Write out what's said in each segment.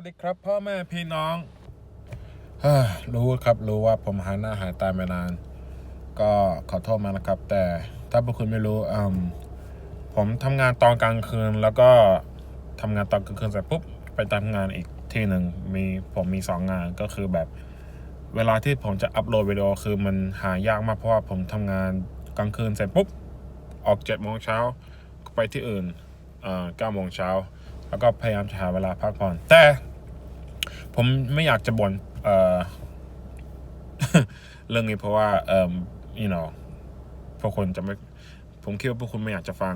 วัสดีครับ พ่อแม่พี่น้องรู้ครับรู้ว่าผมหายหน้าหายตามานาน ก็ขอโทษมานะครับ แต่ถ้าพวกคุณไม่รู้อืมผมทำงานตอนกลางคืน แล้วก็ทำงานตอนกลางคืนเสร็จปุ๊บไปทำงานอีกที่หนึ่งมีผมมีสองงานก็คือแบบเวลาที่ผมจะอัปโหลดวิดีโอคือมันหายากมากเพราะว่าผมทำงานกลางคืนเสร็จปุ๊บออกเจ็ดโมงเช้าไปที่อื่นเก้าโมงเช้าแล้วก็พยายามจะหาเวลาพักผ่อนแต่ ผมไม่อยากจะบ่นเเรื่องนี้เพราะว่าเอ่อ you know พวกคนจะไม่ ผมคิดว่าพวกคุณไม่อยากจะฟัง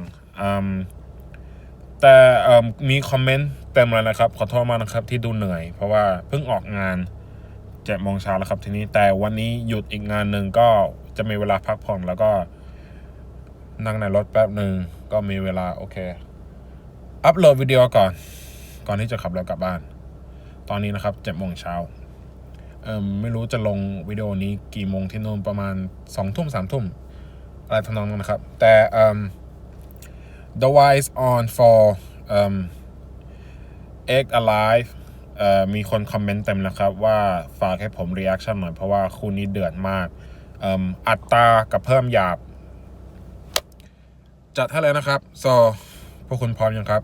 แต่มีคอมเมนต์เต็มเลยนะครับ ขอโทษมากนะครับที่ดูเหนื่อย เพราะว่าเพิ่งออกงานเจ็ดโมงเช้าแล้วครับทีนี้แต่วันนี้หยุดอีกงานหนึ่งก็จะมีเวลาพักผ่อนแล้วก็ นั่งในรถแป๊บหนึ่งก็มีเวลาโอเค อัปโหลดวิดีโอก่อน ก่อนที่จะขับรถกลับบ้าน ตอนนี้นะครับเจ็ดโมงเช้าเอ่มไม่รู้จะลงวิดีโอนี้กี่โมงที่นู่นประมาณสองทุ่มสามทุ่มอะไรทำนองนั้นนะครับ แต่เอ่ม The Wise on for เอ่ม Egg Alive เอ่อมีคนคอมเมนต์เต็มนะครับว่าฝากให้ผม reaction หน่อยเพราะว่าคู่นี้เดือดมากเอิ่มอัตรากับเพิ่มหยาบ จัดให้เลยนะครับ so พวกคุณพร้อมยังครับ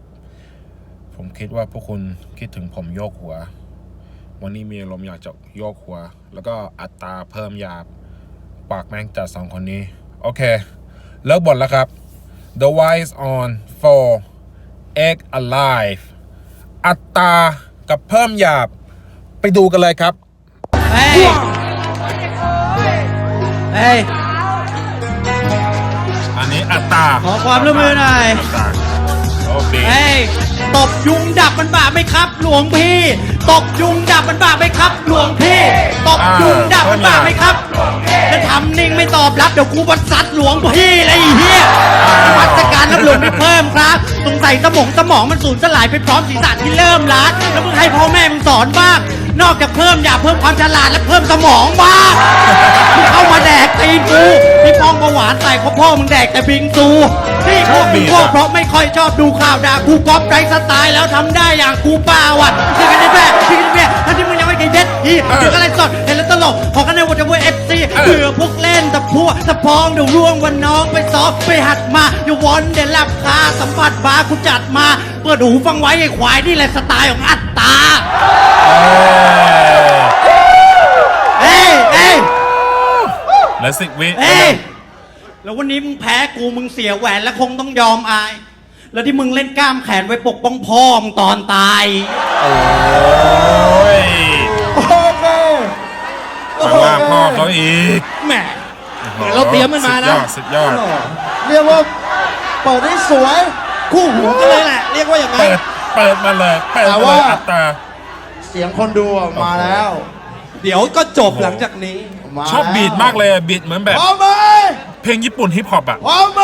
ผมคิดว่าพวกคุณคิดถึงผมโยกหัว วันนี้มีอารมณ์อยากจะโยกหัว แล้วก็อัตราเพิ่มหยาบปากแม่งจัดสองคนนี้ โอเค เลิกบ่นแล้วครับ The Wise on for Egg Alive อัตรากับเพิ่มหยาบ ไปดูกันเลยครับ เฮ้ย เฮ้ย อันนี้อัตราขอความร่วมมือหน่อย อัตราโอเคเฮ้ยต บยุงดับมันบาปไหมครับ หลวงพี่ตบยุงดับมันบาปไหมครับ หลวงพี่ตบยุงดับมันบาปไหมครับแล้วทำนิ่งไม่ตอบรับเดี๋ยวกูบัดซัดหลวงพี่เลยไอ้เฮียวัตการน้ำหลวงไม่เพิ่มครับสงสัยสมองสมองมันสูญสลายไปพร้อมศีรษะที่เริ่มล้าแล้วมึงให้พ่อแม่มึงสอนบ้าง นอกจากเพิ่มอย่าเพิ่มความฉลาดและเพิ่มสมองบ้างมึงเข้ามาแดกตีนกูพี่พองประหวานใส่เพราะพ่อมึงแดกแต่บิงซูที่พวกมึงพวกเพราะไม่ค่อยชอบดูข่าวด่ากูก๊อปไรสไตล์แล้วทำได้อย่างกูเปล่าอะที่กันได้แพ้ที่กันได้แพ้ทั้งที่มึงยังไม่เคยเด็ดอีถึงอะไรสดเห็นแล้วตลกขอกันในวันจะเว้ยเอฟซีเบื่อพวก เล่นแต่พัวแต่พองเดี๋ยวร่วงวันน้องไปซอฟไปหัดมาอย่าวอนเดี๋ยวรับคาสัมผัสบาร์กูจัดมาเปิดหูฟังไว้ไอ้ควายนี่แหละสไตล์ของอัตตาเอ้ยเอ้ยเหลือสิบวิเอ้ยแล้ววันนี้มึงแพ้กูมึงเสียแหวนแล้วคงต้องยอมอาย แล้วที่มึงเล่นกล้ามแขนไว้ปกป้องพ่อมึงตอนตาย โอ้ยโอเคแต่ว่าพ่อเขาอีก แหม เหมือนเราเตรียมมันมานะ สุดยอดสุดยอดเรียกว่าเปิดได้สวยคู่หูกันเลยแหละ เรียกว่าอย่างนั้เปินดเปิดมาเลยเปิดแต่มาเลว่า ยอัตรา เสียงคนดูอะมาแล้วเดี๋ยวก็จบหลังจากนี้ มาชอบบีดมากเลยอะบีดเหมือนแบบ พร้อมไหมเพลงญี่ปุ่นฮิปฮอปอะพร้อมไหม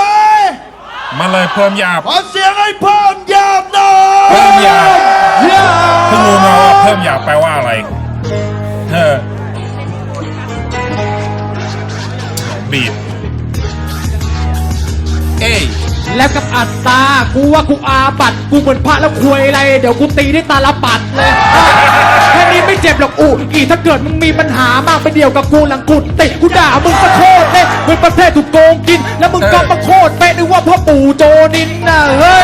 มาเลยเพิ่มหยาบ ขอเสียงให้เพิ่มยาบหน่อยเพิ่มหยาบยาบเพิ่งรู้มาว่าเพิ่มหยาบแปลว่าอะไร แล้วกับอัตตา กูว่ากูอาบัตกูเหมือนพระแล้วควยอะไร เดี๋ยวกูตีได้ตาละปัดเลยแค่นี้ไม่เจ็บหรอกอูอีถ้าเกิดมึงมีปัญหามากไปเดียวกับกูหลังกุดติกูด่ามึงสะโคตรเลยมึงประเทศถูกโกงกิน แล้วมึงก็มาโคตรเป๊ะนึกว่าพ่อปู่โจนินน่ะเฮ้ย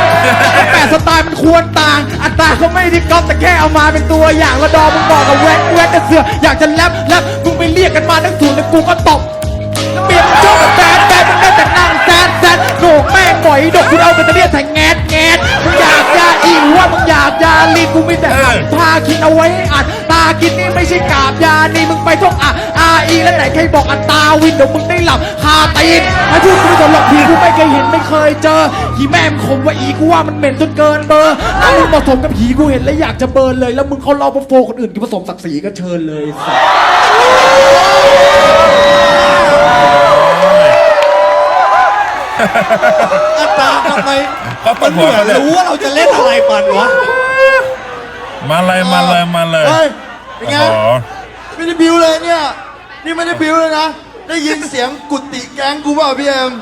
แต่สไตล์มันควรต่าง อัตราก็ไม่ได้ก๊อปแต่แค่เอามาเป็นตัวอย่างแล้วดอมึงบอกกับแวกแวกแต่เสืออยากจะแลบแลบมึงไปเรียกกันมาทั้งถูกแล้วกูก็ตบเมียนชอบแซดแซด ดกคุณเอาไปตะเลียแทงแงดแงดมึงอยากยาอีหรือว่ามึงอยากยาลีกูมีแต่เออพาคิดเอาไว้อัดตากินนี่ไม่ใช่กาบยานี่มึงไปท่องอะอาอีแล้วไหนใครบอกอัตตาวินเดี๋ยวมึงได้หลับคาตีนไอ้พูดกูไม่สนหรอกผีกูไม่เคยเห็นไม่เคยเจอผีแม่มนขมว่าอีกูว่ามันเหม็นจนเกินเบอร์ถ้ามึงผสมกับผีกูเห็นแล้วอยากจะเบิร์นเลย แล้วมึงเขาเล่าโฟคนอื่นกูผสมศักดิ์ศรีก็เชิญเลยสัส อัตตาทำไมเขาตมับนหัเหวมือนเขาเลย รู้ว่าเราจะเล่นอะไรมันวะมาเลยมาเลยมาเลยเฮ้ยเป็นไง โอ้โหไม่ได้บิวเลยเนี่ย นี่ไม่ได้บิวเลยนะ ได้ยินเสียงกุฏิแก๊งกูเปล่าพี่เอ็ม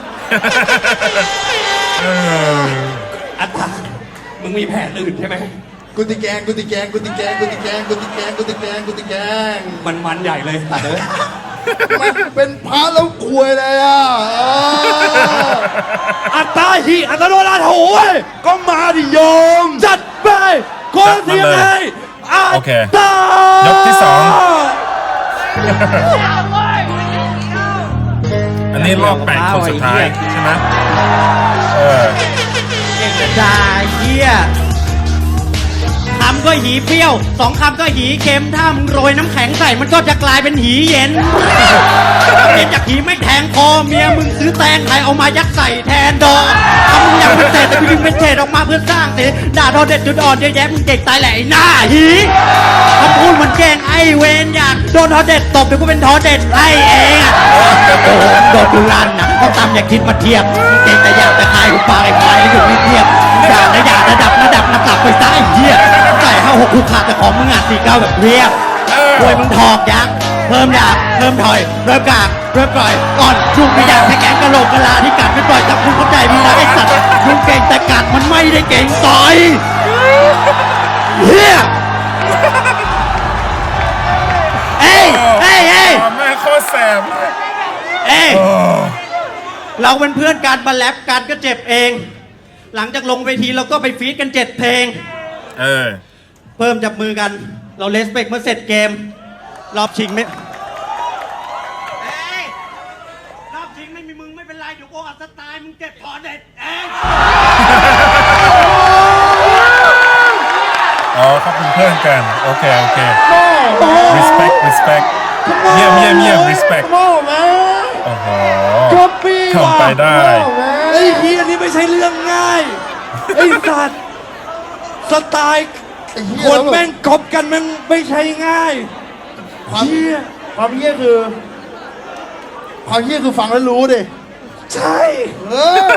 อัตตามึงมีแผนอื่นใช่ไหม กุฏิแกงกุฏิแกงกุฏิแกงกุฏิแกงกุฏิแกงกุฏิแกงกุฏิแกงมันมันใหญ่เลย มันเป็นพระแล้วควยเลยอะเอออัตตาหิอัตโนราโถยก็มาดิโยม จัดไปคนเสียงไงอัตโอเคตายกที่สอง อันนี้รอบแปดคนสุดท้ายใช่ไหมเออเก่งจะด่าเฮียคำก็หีเปรี้ยวสองคำก็หีเค็มถ้ามึงโรยน้ำแข็งใส่มันก็จะกลายเป็นหีเย็นเย็นจากหีไม่แทงคอเมียมึงซื้อแตงไทยเอามายัดใส่แทนดอกทำมึงอยากเป็นเศษแต่กูดึงเป็นเศษออกมาเพื่อสร้างเสียด่าทอเด็ดจุดอ่อนเยอะแยะมึงเก่งตายแหละไอ้หน้าหีคำพูดมันแกล้งไอ้เวนอยากโดนทอเด็ดตบเดี๋ยวกูเป็นทอเด็ดไล่เองอะโอ้โหโดนดูรันนะต้องตามอย่าคิดมาเทียบเก่งแต่อยากแต่คายกูปากไอ้ควายอยู่ไม่เทียบด่านะอย่าระดับระดับนับหลับไปซะไอ้เหี้ย ห้าหกคูขาดแต่ของมึงอะสี่เก้าแบบเรียบเออ ป่วยมึงทอกยักษ์เพิ่มดาบเพิ่มถอยเริ่มกากเริ่มปล่อยก่อนชุกไม่อยากให้แกงกะโหลกกะลาที่กัดไม่ปล่อยจับคุณเข้าใจมึงนะไอ้สัตว์มึงเก่งแต่กัดมันไม่ได้เก่งต่อยเฮียเอ้ยเอ้ยเอ้ย แม่โคตรแสบเอ้ยโอ้เราเป็นเพื่อนกันมาแลปกันก็เจ็บเอง หลังจากลงเวทีเราก็ไปฟีดกันเจ็ดเพลง เออ เพิ่มจับมือกัน เราเลสเปกเมื่อเสร็จเกม รอบชิงไม่เอ้ยรอบชิงไม่มีมึงไม่เป็นไรเดี๋ยวโอ้อัดสไตล์มึงเจ็บพอเด็ดเองอ๋อเขาเป็นเพื่อนกัน โอเค โอเค respect respect เยี่ยมเยี่ยมเยี่ยม respect โม่แม่โอ้โหก็ปีทำไปได้ ไอ้เฮียนี่ไม่ใช่เรื่องง่าย ไอ้สัตว์สไตล์ คนแม่งกบกันมันไม่ใช่ง่ายความเฮียความเฮียคือ ความเฮียคือฟังแล้วรู้ดิใช่เออ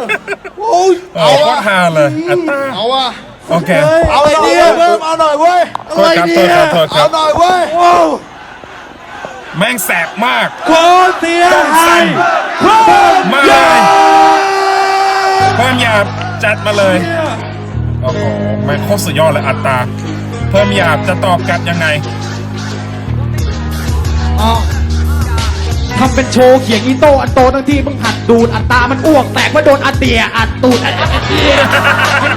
โอ้ยโอ้โคตรฮาเลยอัตตาเอาว่ะโอเคเอาไอเดียเพิ่มเอาหน่อยเว้ย โทษครับโทษครับโทษครับเอาหน่อยเว้ยแม่งแสบมาก โคตรเสียต้องหาใส่ยโคตรมาเยเลอะยเพิ่มหยาบจัดมาเลย โอ้โหแมโคตรสุดยอดเลยอัตตาเพิ่มหยาบจะตอบกลับยังไงอ้อ ทำเป็นโชว์เขียงอีโต้อันโตทั้งที่มึงหัดดูดอัตามันอ้วก แตกว่าโดนอัดเตียอัดตูดอัดอัดเตีย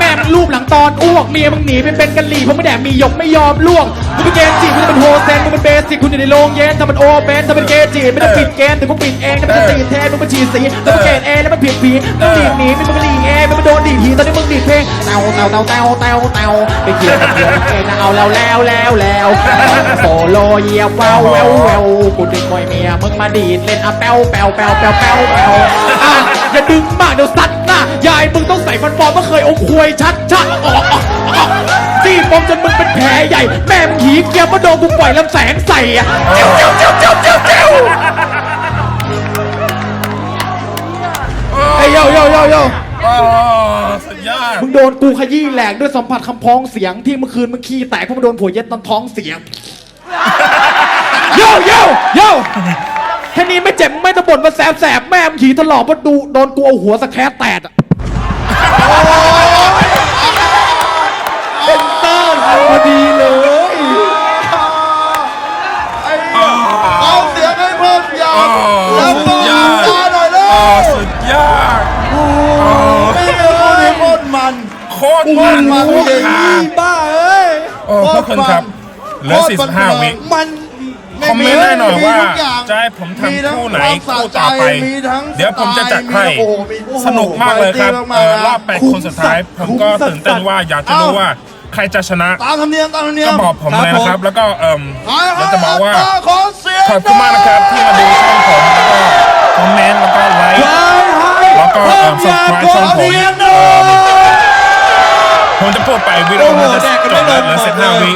แม่มึงรูปหลังตอนอ้วกเมียมึงหนีไปเป็นกะหรี่เพราะไม่แดกมีหยกไม่ยอมล่วงมึงเป็นเกนจิมึงเป็นโฮเซนมึงเป็นเบสิกคุณอยู่ในโรงเย็นถ้ามันโอเปนถ้าเป็นเกจิไม่ต้องปิดเกมแต่กูปิดเองถ้ามันจะตีแทนมึงมาฉีดสีถ้ามันเกนเอแล้วมันผิดผีต้องหลีกหนีไม่ต้องหลีกเอไม่มาโดนดีดทีตอนนี้มึงดีเพลงเตาเตาเตาเตาเตาเตาไปเกี่ยวกับเกี่ยวกับเองเอาแล้วแล้วแล้วแล้วโซโลเยียบว้าวแววแววกูดึงมวยเมียมึงมาดีดเล่นอะแป้วแป้วแป้วแป้วแป้วแป้วอะอย่าดึงมากเดี๋ยวซัดหน้ายายมึงต้องใส่ฟันปลอมเมื่อเคยเอาควยชัดชัดออกออกออกจี้ปมจนมึงเป็นแผลใหญ่ แม่มึงหีเกียร์มาโดนกูปล่อยลำแสงใส่อะเจ้าเจ้าเจ้าเจ้าเจ้าเจ้าไอ้โยโยโยโยโอ้สุดยอดมึงโดนกูขยี้แหลกด้วยสัมผัสคำพ้องเสียงที่เมื่อคืนมึงขี้แตกเพราะมึงโดนผัวเย็ดตอนท้องเสียงโยโยโย แค่นี้ไม่เจ็บมึงไม่ตะบ่นมาแสบแสบแม่มึงหีถลอกเพราะดูโดนกูเอาหัวสแครแตกอะเป็นเตอร์พอดีเลยไอ้เอาเสียงให้เพิ่มยาวอ๋อแล้วสุก็ดยอดตาหน่อยเลยอ๋อสุดยอดไม่เออโคตรมัน โคตรมันมันโคตรอย่างฮานี้บ้าเอ้ยโอ้พวกคุณครับเหลือโคตมัน45วิ มัน คอมเมนต์ได้หน่อยว่าทุกอย่างจะให้ผมทำคู่ไหนมีทั้งคู่ต่อไปมีทั้งเดี๋ยวผมจะจัดให้โอ้โหมีโอ้โหสนุกมากเลยครับมากๆเออนะรอบแปดคนสุดท้าย ผมก็ตื่นเต้นว่าอยากจะรู้ว่าใครจะชนะตามธรรมเนียมตามธรรมเนียมก็บอกผมเลยนะครับ แล้วก็เอ่มให้เราจะบอกว่าให้ขอเสียงขอบคุณมากนะครับที่มาดูช่องผมแล้วก็คอมเมนต์แล้วก็ไลค์แล้วก็เอ่อ subscribe ช่องผมผมจะพูดไปวิดีโอมันจะจบแล้วเหลือสิบห้าวิ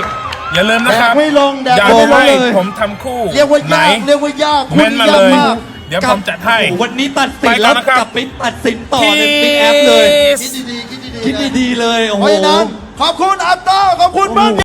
อย่าลืมนะครับแดกไม่ลงแดกอยากไม่ลงให้เลย ผมทำคู่เรียกว่าไหน ยากเรียกว่ายากเม้นมาเลยกมากเดี๋ยวผมจัดให้วันนี้ตัดสินไปก่แล้อวนนะครับ กลับไปตัดสินต่อในบิ๊กแอปเลย คิดดีๆคิดดีๆคิดดีๆเลยโอ้เพโห ราะฉะนั้นขอบคุณอัตตาขอบคุณบ้าน